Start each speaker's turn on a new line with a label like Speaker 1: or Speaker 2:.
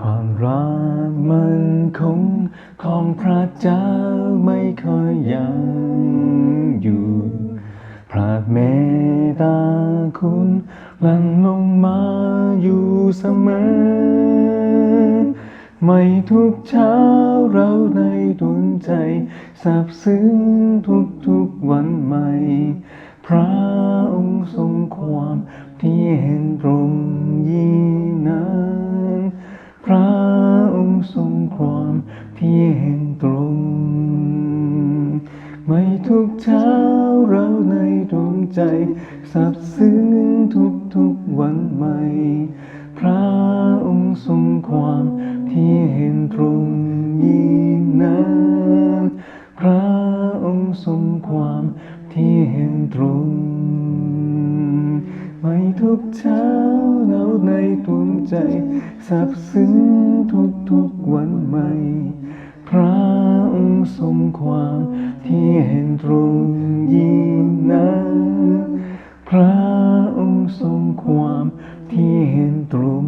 Speaker 1: ความรักมันคงของพระเจ้าไม่ค่อยยังอยู่พระเมตตาคุณลั่นลงมาอยู่เสมอ ไม่ทุกเช้าเราในดวงใจซาบซึ้งทุกทุกๆวันใหม่ พระองค์ทรงความที่เห็นตรง ที่เห็นตรง ไม่ทุกเช้าเราในดวงใจ สับซึ้งทุกทุกๆวันใหม่ พระองค์ทรงความที่เห็นตรงยิ่งนั้นพระองค์ทรงความที่เห็นตรงไม่ทุกเช้าเราในดวงใจสับซึ้งทุกทุกๆวันใหม่ มความที่เห็นตรงยิ่งนั้นพระองค์ทรงความที่เห็นตรง